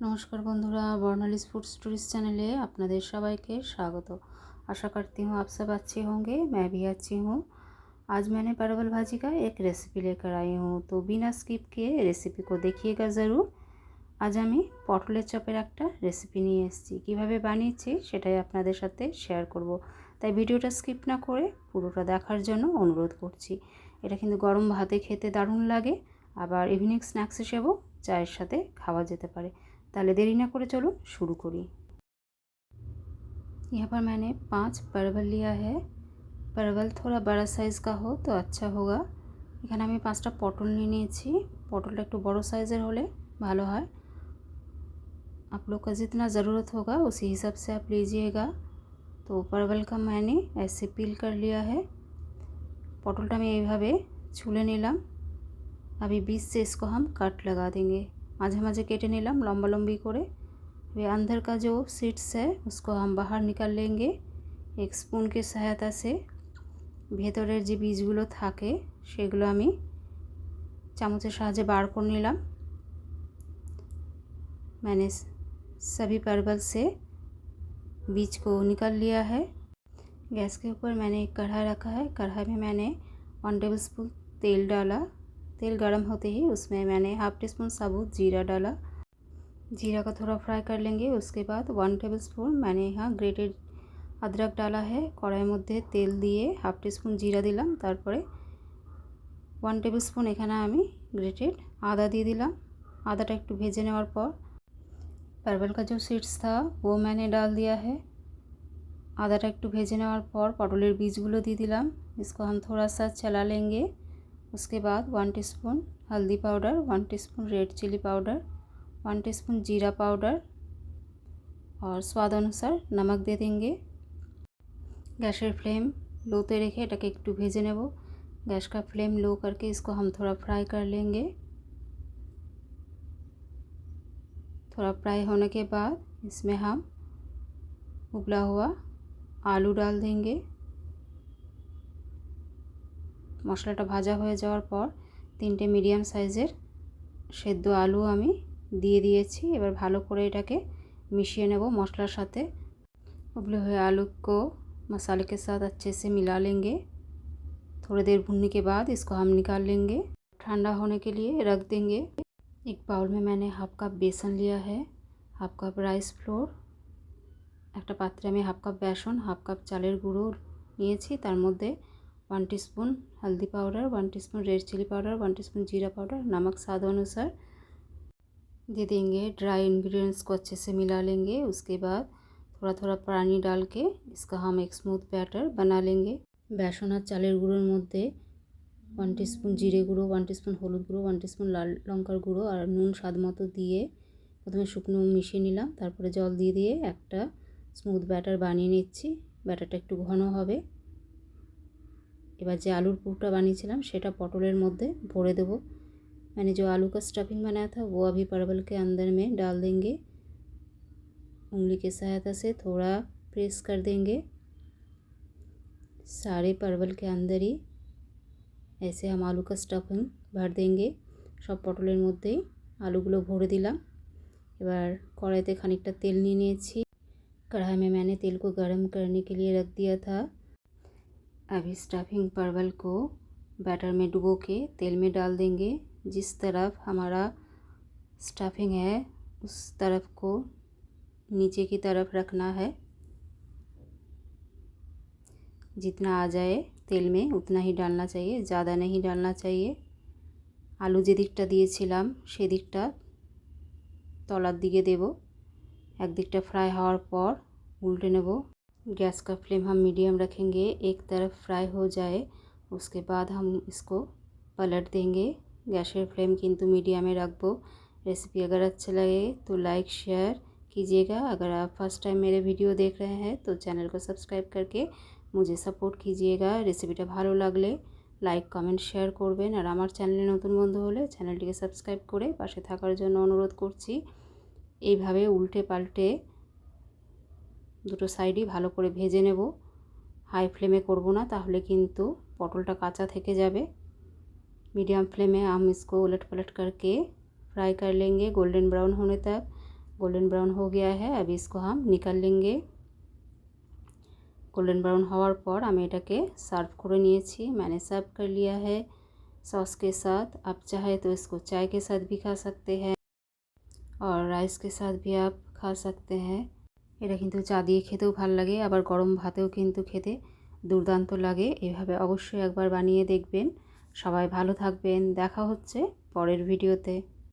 नमस्कार बंधुरा बर्नालिस food stories चैनले আপনাদের সবাইকে স্বাগত आशा करती हूँ आप सब अच्छे होंगे मैं भी अच्छी हूँ आज मैंने परवल भाजी का एक रेसिपी लेकर आई हूँ तो बिना स्किप किए रेसिपি को देखिएगा ज़रूर আজ আমি পটলের চপের একটা রেসিপি নিয়ে এসেছি কীভাবে বানিয়েছি সেটাই আপনাদের সাথে শেয়ার করব তাই ভিডিওটা স্কিপ না করে পুরোটা দেখার জন্য অনুরোধ করছি এটা কিন্তু গরম ভাতে খেতে দারুণ লাগে আবার ইভিনিং স্ন্যাক্স হিসেবেও চায়ের সাথে খাওয়া যেতে পারে তাহলে দেরি না করে চলুন शुरू করি यहाँ पर मैंने पांच परवल लिया है परवल थोड़ा बड़ा साइज़ का हो तो अच्छा होगा এখানে আমি পাঁচটা পটল নিয়ে নিয়েছি পটলটা একটু বড় সাইজের হলে ভালো হয় आप लोग का जितना ज़रूरत होगा उसी हिसाब से आप लीजिएगा তো परवल का मैंने ऐसे पील कर लिया है পটলটা আমি এইভাবে ছুলে নিলাম अभी बीच से इसको हम कट लगा देंगे মাঝে মাঝে কেটে নিলাম লম্বা লম্বি করে वे अंदर का जो सीड्स है उसको हम बाहर निकाल लेंगे এক স্পুন কে সহায়তা সে ভেতরের যে বীজগুলো থাকে সেগুলো আমি চামচের সাহায্যে বার করে নিলাম मैंने सभी परवल से बीज को निकाल लिया है गैस के ऊपर मैंने एक कढ़ाई रखा है कढ़ाई में मैंने वन टेबल स्पून तेल डाला तेल गर्म होते ही उसमें मैंने हाफ टी स्पून साबुत जीरा डाला जीरा को थोड़ा फ्राई कर लेंगे उसके बाद वन टेबल स्पून मैंने यहाँ ग्रेटेड अदरक डाला है কড়াইয়ের মধ্যে তেল দিয়ে হাফ টিস্পুন জিরা দিলাম তারপরে ওয়ান টেবিল স্পুন এখানে আমি গ্রেটেড আদা দিয়ে দিলাম আদাটা একটু ভেজে নেওয়ার পর परवल का जो सीड्स था वो मैंने डाल दिया है আদাটা একটু ভেজে নেওয়ার পর পটলের বীজগুলো দিয়ে দিলাম इसको हम थोड़ा सा चला लेंगे उसके बाद वन टीस्पून हल्दी powder one teaspoon red chili powder one teaspoon जीरा पाउडर और स्वाद अनुसार नमक दे देंगे गैसेर फ्लेम लोते रेखे এটাকে একটু ভেজে নেব गैस का फ्लेम लो करके इसको हम थोड़ा फ्राई कर लेंगे थोड़ा फ्राई होने के बाद इसमें हम उबला हुआ आलू डाल देंगे মশলাটা ভাজা হয়ে যাওয়ার পর তিনটে মিডিয়াম সাইজের সেদ্ধ আলু আমি দিয়ে দিয়েছি এবার ভালো করে এটাকে मिशिए নেব মশলার সাথে उबले हुए आलू को मसाले के साथ अच्छे से मिला लेंगे थोड़ी देर भुनने के बाद इसको हम निकाल लेंगे ठंडा होने के लिए रख देंगे एक बाउल में मैंने हाफ कप बेसन लिया है হাফ কাপ রাইস ফ্লোর একটা পাত্রে আমি হাফ কাপ বেসন হাফ কাপ চালের গুঁড়ো নিয়েছি তার মধ্যে वन टीस्पून हल्दी powder one teaspoon red chili powder one teaspoon जीरा पाउडर नमक स्वाद अनुसार दे देंगे ड्राई इंग्रेडिएंट्स को अच्छे से मिला लेंगे उसके बाद थोड़ा थोड़ा पानी डाल के इसका हम एक स्मूथ बैटर बना लेंगे বেসন আর চালের গুঁড়োর মধ্যে ওয়ান টিস্পুন জিরে গুঁড়ো ওয়ান টিস্পুন হলুদ গুঁড়ো ওয়ান টিস্পুন লাল লঙ্কার গুঁড়ো আর নুন স্বাদ মতো দিয়ে প্রথমে শুকনো মিশিয়ে নিলাম তারপরে জল দিয়ে দিয়ে একটা স্মুথ ব্যাটার বানিয়ে নিচ্ছি ব্যাটারটা একটু ঘন হবে এবার যে আলুর পুরটা বানিয়েছিলাম সেটা পটলের মধ্যে ভরে দেবো मैंने जो आलू का स्टफिंग बनाया था वो अभी परवल के अंदर में डाल देंगे उंगली की सहायता से थोड़ा प्रेस कर देंगे सारे परवल के अंदर ही ऐसे हम आलू का स्टफिंग भर देंगे সব পটলের মধ্যেই আলুগুলো ভরে দিলাম এবার কড়াইতে খানিকটা তেল নিয়ে নিয়েছি कढ़ाई में मैंने तेल को गर्म करने के लिए रख दिया था अभी स्टफिंग परवल को बैटर में डुबो के तेल में डाल देंगे जिस तरफ हमारा स्टफिंग है उस तरफ को नीचे की तरफ रखना है जितना आ जाए तेल में उतना ही डालना चाहिए ज़्यादा नहीं डालना चाहिए আলু যে দিকটা দিয়েছিলাম সেদিকটা তলার দিকে দেব একদিকটা फ्राई হওয়ার পর उल्टे नेब गैस का फ्लेम हम मीडियम रखेंगे एक तरफ फ्राई हो जाए उसके बाद हम इसको पलट देंगे गैसेर फ्लेम किंतु मीडियम में रखबो रेसिपी अगर अच्छा लगे तो लाइक शेयर कीजिएगा अगर आप फर्स्ट टाइम मेरे वीडियो देख रहे हैं तो चैनल को सब्सक्राइब करके मुझे सपोर्ट कीजिएगा रेसिपिटा ভালো লাগলে লাইক কমেন্ট শেয়ার করবেন আর আমার চ্যানেলে নতুন বন্ধু হলে চ্যানেলটিকে সাবস্ক্রাইব করে পাশে থাকার জন্য অনুরোধ করছি এইভাবে উল্টে পাল্টে দুটো সাইডই ভালো করে ভেজে নেব হাই ফ্লেমে করব না তাহলে কিন্তু পটলটা কাঁচা থেকে যাবে मीडियम फ्लेम में हम इसको उलट पलट करके फ्राई कर लेंगे गोल्डन ब्राउन होने तक गोल्डन ब्राउन हो गया है अभी इसको हम निकाल लेंगे গোল্ডেন ব্রাউন হওয়ার পর আমি এটাকে সার্ভ করে নিয়েছি मैंने सर्व कर लिया है सॉस के साथ आप चाहे तो इसको चाय के साथ भी खा सकते हैं और রাইস के साथ भी आप खा सकते हैं এটা কিন্তু চা দিয়ে খেতেও ভালো লাগে, আবার গরম ভাতেও কিন্তু খেতে দুর্দান্ত লাগে। এভাবে অবশ্যই একবার বানিয়ে দেখবেন। সবাই ভালো থাকবেন। দেখা হচ্ছে পরের ভিডিওতে।